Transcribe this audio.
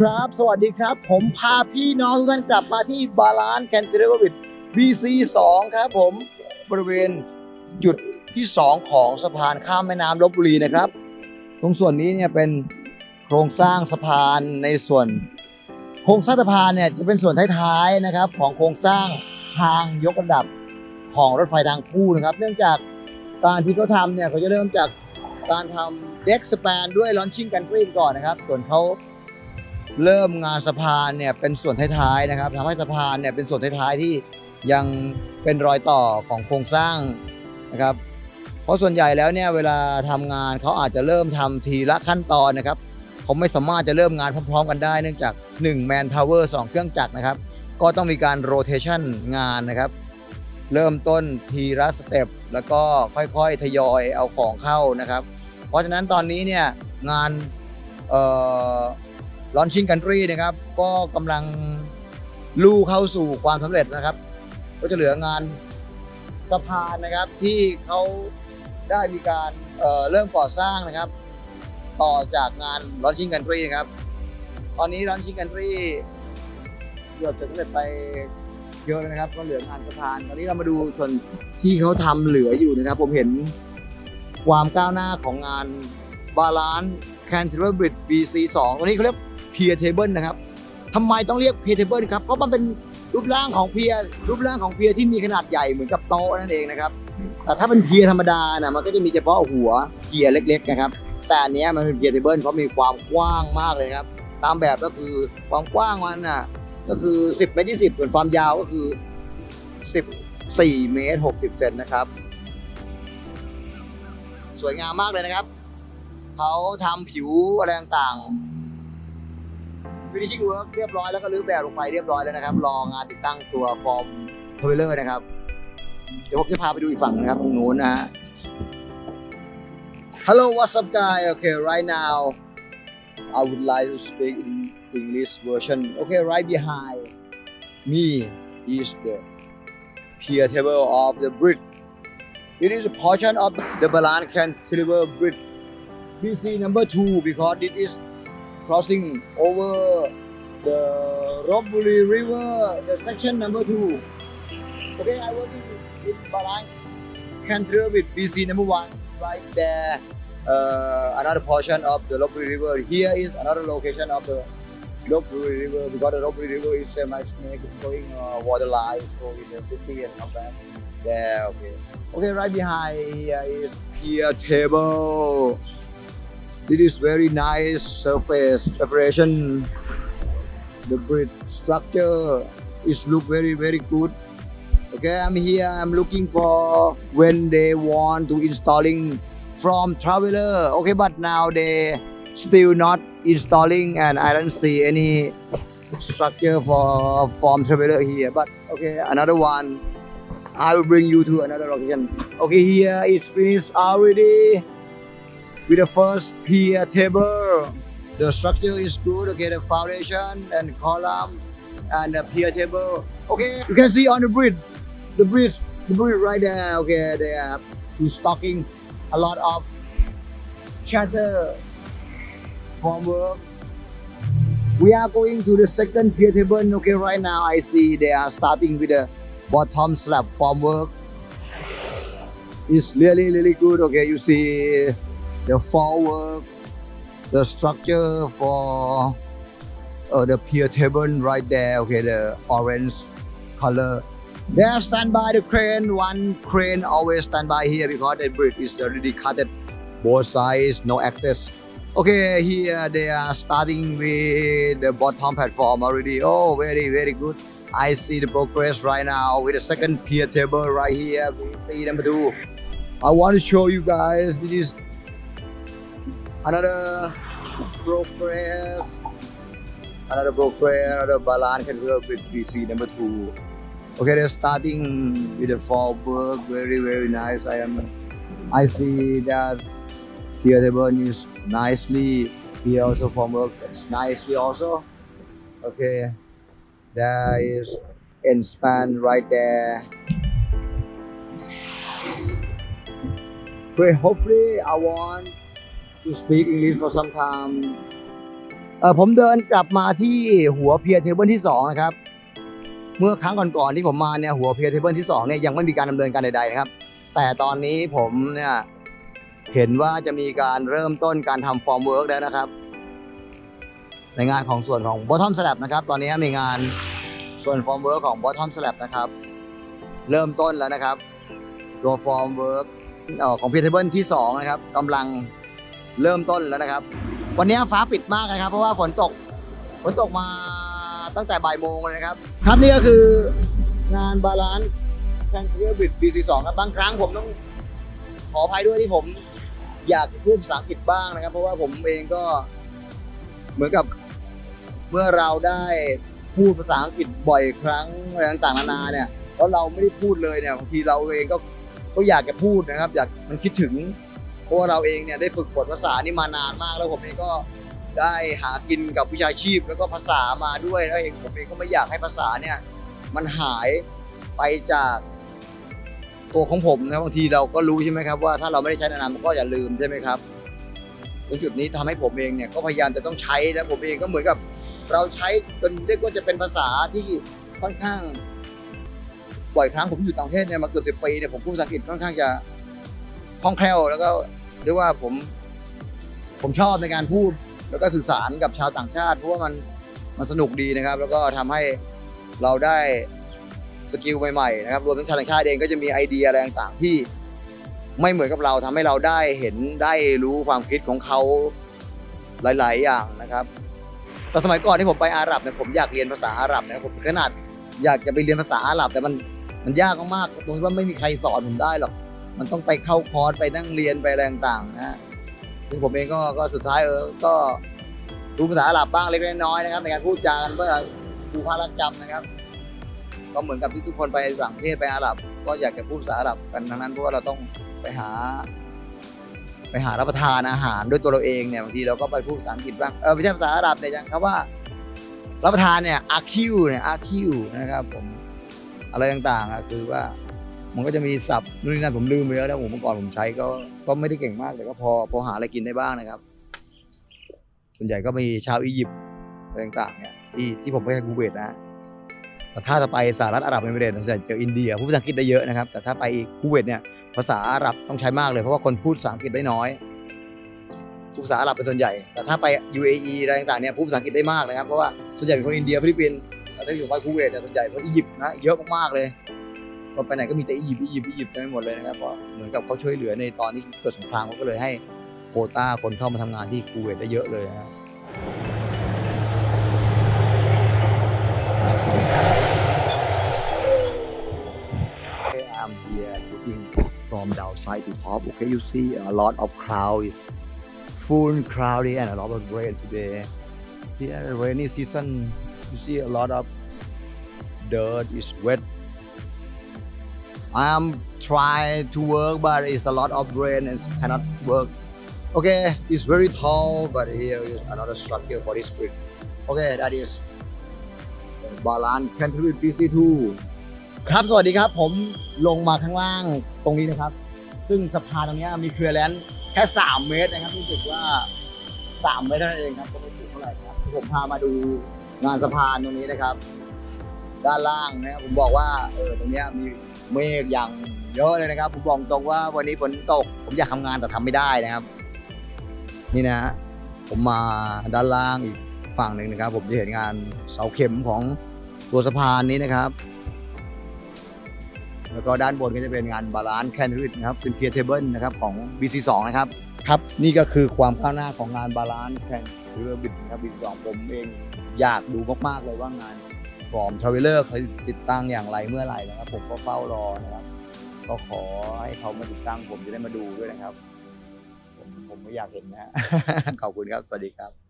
ครับ สวัสดีครับ ผมพาพี่น้องทุกท่านกลับมาที่บาลานซ์แคนเรเรวิด BC 2ครับผมบริเวณจุดที่ 2 ของสะพานข้ามแม่น้ำลบบุรีนะครับ ตรงส่วนนี้เนี่ยเป็นโครงสร้างสะพานในส่วน โครงสร้างสะพานเนี่ยจะเป็นส่วนท้ายๆนะครับ ของโครงสร้างทางยกระดับของรถไฟทางคู่นะครับ เนื่องจากการที่เขาทำเนี่ยเขาจะเริ่มจากการทำเด็กส p ปนด้วยลอนชิ่งกัน r รีก่อนนะครับ ส่วนเขา เริ่มงานสะพานเนี่ยเป็นส่วนท้ายๆนะครับทำให้สะพานเนี่ยเป็นส่วนท้ายๆที่ยังเป็นรอยต่อของโครงสร้างนะครับ เพราะส่วนใหญ่แล้วเนี่ยเวลาทำงานเขาอาจจะเริ่มทำทีละขั้นตอนนะครับเขาไม่สามารถจะเริ่มงานพร้อมๆ กันได้เนื่องจาก1 man power 2 เครื่องจักรนะครับ ก็ต้องมีการ rotation งานนะครับ เริ่มต้นทีละสเต็ปแล้วก็ค่อยๆ ทยอยเอาของเข้านะครับ เพราะฉะนั้นตอนนี้เนี่ยงาน เอ่อ launching country นะครับ ก็กำลังลู่เข้าสู่ความสำเร็จนะครับ ก็จะเหลืองานสะพานนะครับที่เขาได้มีการเเริ่มก่อสร้างนะครับ ต่อจากงาน launching country นะครับ ตอนนี้ launching country เกือบจะสำเร็จไปเยอะนะครับ ก็เหลืองานสะพานตอนนี้เรามาดูส่วนที่เขาทำเหลืออยู่นะครับ ผมเห็นความก้าวหน้าของงาน Balance Cantilever Bridge BC 2ตัวนี้เขาเรียก Pier Table นะครับทำไมต้องเรียก Pier Table ครับเพราะมันเป็นรูปร่างของเพียรูปร่างของเพียที่มีขนาดใหญ่เหมือนกับโต๊ะนั่นเองนะครับ แต่ถ้าเป็นเพียธรรมดานะมันก็จะมีเฉพาะหัวเพียเล็กๆนะครับ แต่อันนี้มันเป็นเพียเทเบิลเพราะมีความกว้างมากเลยครับ ตามแบบก็คือความกว้างมันน่ะก็คือ 10เมตร20 ส่วนความยาวก็คือ 14เมตร60เซนนะครับ สวยงามมากเลยนะครับ เขาทำผิวอะไรต่าง finishing work เรียบร้อยแล้วก็รื้อแบบลงไปเรียบร้อยแล้วนะครับ รองานติดตั้งตัวฟอร์มเทเวลเลอร์นะครับ เดี๋ยวผมจะพาไปดูอีกฝั่งนะครับตรงนู้นนะฮะ Hello, what's up, guy? Okay, right now, I would like to speak in English version. Okay, right behind me is the pier table of the bridge. It is a portion of the Balan Cantilever Bridge, BC number two, because it is crossing over the Robuli River, the section number two. Okay, I work in, in Balan Cantilever Bridge, BC number one, right there uh, another portion of the Lopburi River. Here is another location of the Lopburi River because the Lopburi River is semi-snake, it's going uh, water lines go in the city and come back. There, okay. Okay, right behind here is pier table. It is very nice surface preparation. The bridge structure is look very very good. Okay, I'm here. I'm looking for when they want to installing from traveler. Okay, but now they still not installing, and I don't see any structure for from traveler here. But okay, another one. I will bring you to another location. Okay, here it's finished already with the first pier table. The structure is good. Okay, the foundation and column and the pier table. Okay, you can see on the bridge, the bridge, the bridge right there. Okay, they are to stocking a lot of chatter from work. We are going to the second pier table. Okay, right now I see they are starting with the bottom slab form work. It's really, really good. Okay, you see the forward, the structure for uh, the pier table right there. Okay, the orange color. There stand by the crane. One crane always stand by here because the bridge is already cut it both sides, no access. Okay, here they are starting with the bottom platform already. Oh, very, very good. I see the progress right now with the second pier table right here. See number two. I want to show you guys this another progress. Another progress, another balance can work with BC number two. Okay, they're starting with the fall work. Very, very nice. I am. I see that here the burn is nicely. Here also from work. It's nicely also. Okay, there is end span right there. Okay, hopefully I want to speak English for some time. เออผมเดินกลับมาที่หัวเพียร์เทเบิลที่สองนะครับ เมื่อครั้งก่อนๆที่ผมมาเนี่ยหัวเพียร์เทเบิลที่สองเนี่ยยังไม่มีการดำเนินการใดๆนะครับ แต่ตอนนี้ผมเนี่ยเห็นว่าจะมีการเริ่มต้นการทำฟอร์มเวิร์กแล้วนะครับ ในงานของส่วนของ Bottom Slab นะครับ ตอนนี้มีงานส่วนฟอร์มเวิร์กของ Bottom Slab นะครับ เริ่มต้นแล้วนะครับ ตัวฟอร์มเวิร์กของเพียร์เทเบิลที่สองนะครับกำลัง เริ่มต้นแล้วนะครับ วันนี้ฟ้าปิดมากนะครับ เพราะว่าฝนตกฝนตกมาตั้งแต่บ่ายโมงเลยนะครับ ครับนี่ก็คืองานบาลานซ์แคนเทอร์บิด BC2 ครับบางครั้งผมต้องขออภัยด้วยที่ผมอยากพูดภาษาอังกฤษบ้างนะครับ เพราะว่าผมเองก็เหมือนกับเมื่อเราได้พูดภาษาอังกฤษบ่อยครั้งอะไรต่างๆนานาเนี่ยแล้วเราไม่ได้พูดเลยเนี่ยบางทีเราเองก็ก็อยากจะพูดนะครับ อยากมันคิดถึง เพราะว่าเราเองเนี่ยได้ฝึกฝนภาษานี่มานานมาก แล้วผมเองก็ได้หากินกับวิชาชีพแล้วก็ภาษามาด้วยแล้วเองผมเองก็ไม่อยากให้ภาษาเนี่ยมันหายไปจากตัวของผมนะบางทีเราก็รู้ใช่ไหมครับว่าถ้าเราไม่ได้ใช้นานๆมันก็อย่าลืมใช่ไหมครับตรงจุดนี้ทำให้ผมเองเนี่ยก็พยายามจะต้องใช้แล้วผมเองก็เหมือนกับ เราใช้จนเรียกว่าจะเป็นภาษาที่ค่อนข้างบ่อยครั้งผมอยู่ต่างประเทศเนี่ยมาเกือบสิบปีเนี่ยผมพูดภาษาอังกฤษค่อนข้างจะคล่องแคล่วแล้วก็ เรียกว่าผมผมชอบในการพูดแล้วก็สื่อสารกับชาวต่างชาติ เพราะว่ามันมันสนุกดีนะครับ แล้วก็ทำให้เราได้สกิลใหม่ๆนะครับรวมทั้งชาวต่างชาติเองก็จะมีไอเดียอะไรต่างๆที่ไม่เหมือนกับเราทำให้เราได้เห็นได้รู้ความคิดของเขาหลาย ๆ อย่างนะครับ แต่สมัยก่อนที่ผมไปอาหรับเนี่ยผมอยากเรียนภาษาอาหรับนะครับผมขนาดอยากจะไปเรียนภาษาอาหรับ แต่มันมันยากมากๆตรงที่ว่าไม่มีใครสอนผมได้หรอก มันต้องไปเข้าคอร์สไปนั่งเรียนไปอะไรต่างๆนะฮะซึ่งผมเองก็ก็สุดท้ายเออก็รู้ภาษาอาหรับบ้างเล็กน้อยนะครับในการพูดจากันเพื่อดูภารักจำนะครับ ก็เหมือนกับที่ทุกคนไปต่างประเทศไปอาหรับ ก็อยากจะพูดภาษาอาหรับกันทั้งนั้นเพราะว่าเราต้องไปหา ไปหารับประทานอาหารด้วยตัวเราเองเนี่ยบางทีเราก็ไปพูดภาษาอังกฤษบ้างเออไม่ใช่ภาษาอาหรับแต่ย่างคำว่า รับประทานเนี่ยอาคิวเนี่ยอาคิวนะครับผมอะไรต่างๆอะคือว่า มันก็จะมีศัพท์นู่นนี่นั่นผมลืมไปแล้วนะผมเมื่อก่อนผมใช้ก็ก็ไม่ได้เก่งมากแต่ก็พอพอหาอะไรกินได้บ้างนะครับ ส่วนใหญ่ก็มีชาวอียิปต์อะไรต่างๆเนี่ยที่ที่ผมไปคูเวตนะแต่ถ้าจะไปสหรัฐอาหรับเอมิเรตส์ส่วนใหญ่เจออินเดียพูดภาษาอังกฤษได้เยอะนะครับ แต่ถ้าไปคูเวตเนี่ยภาษาอาหรับต้องใช้มากเลยเพราะว่าคนพูดภาษาอังกฤษได้น้อยพูดภาษาอาหรับเป็นส่วนใหญ่ แต่ถ้าไป UAE อะไรต่างๆเนี่ยพูดภาษาอังกฤษได้มากนะครับ เพราะว่าส่วนใหญ่เป็นคนอินเดียฟิลิปปินส์แต่ถ้าอยู่ไปคูเวตเนี่ยส่วนใหญ่คนอียิปต์นะเยอะมากๆเลย พอไปไหนก็มีแต่อียิปต์อียิปต์อียิปต์ไปหมดเลยนะครับเพราะเหมือนกับเขาช่วยเหลือในตอนที่เกิดสงครามเขาก็เลยให้โคต้าคนเข้ามาทำงานที่คูเวตได้เยอะเลยนะครับ I'm here shooting from downside to top. Okay, you see a lot of crowd, full crowdy and a lot of rain today. Here, rainy season, you see a lot of dirt is wet. I'm trying to work, but it's a lot of rain and cannot work. Okay, it's very tall, but here is another structure for this brick. Okay, that is Balan Country BC2 ครับ สวัสดีครับ ผมลงมาข้างล่างตรงนี้นะครับ ซึ่งสะพานตรงนี้มีเคลียร์แลนด์แค่ 3 เมตรนะครับ รู้สึกว่า 3 เมตรเท่านั้นเองครับ ก็ไม่ถึงเท่าไหร่ครับ ผมพามาดูงานสะพานตรงนี้นะครับ ด้านล่างนะครับ ผมบอกว่า เออ ตรงนี้มี เมฆอย่างเยอะเลยนะครับ ผมบอกตรงว่าวันนี้ฝนตก ผมอยากทำงานแต่ทำไม่ได้นะครับ นี่นะฮะผมมาด้านล่างอีกฝั่งหนึ่งนะครับ ผมจะเห็นงานเสาเข็มของตัวสะพานนี้นะครับ แล้วก็ด้านบนก็จะเป็นงานบาลานซ์แคนริดนะครับ เป็นเพียร์เทเบิลนะครับของ BC2 นะครับ ครับ นี่ก็คือความก้าวหน้าของงานบาลานซ์แคนริดนะครับ BC2 ผมเองอยากดูมากๆเลยว่างาน ฟอร์มทราเวลเลอร์เคยติดตั้งอย่างไรเมื่อไหร่นะครับ ผมก็เฝ้ารอนะครับ ก็ขอให้เขามาติดตั้งผมจะได้มาดูด้วยนะครับ ผมผมไม่อยากเห็นนะฮะขอบคุณครับ สวัสดีครับ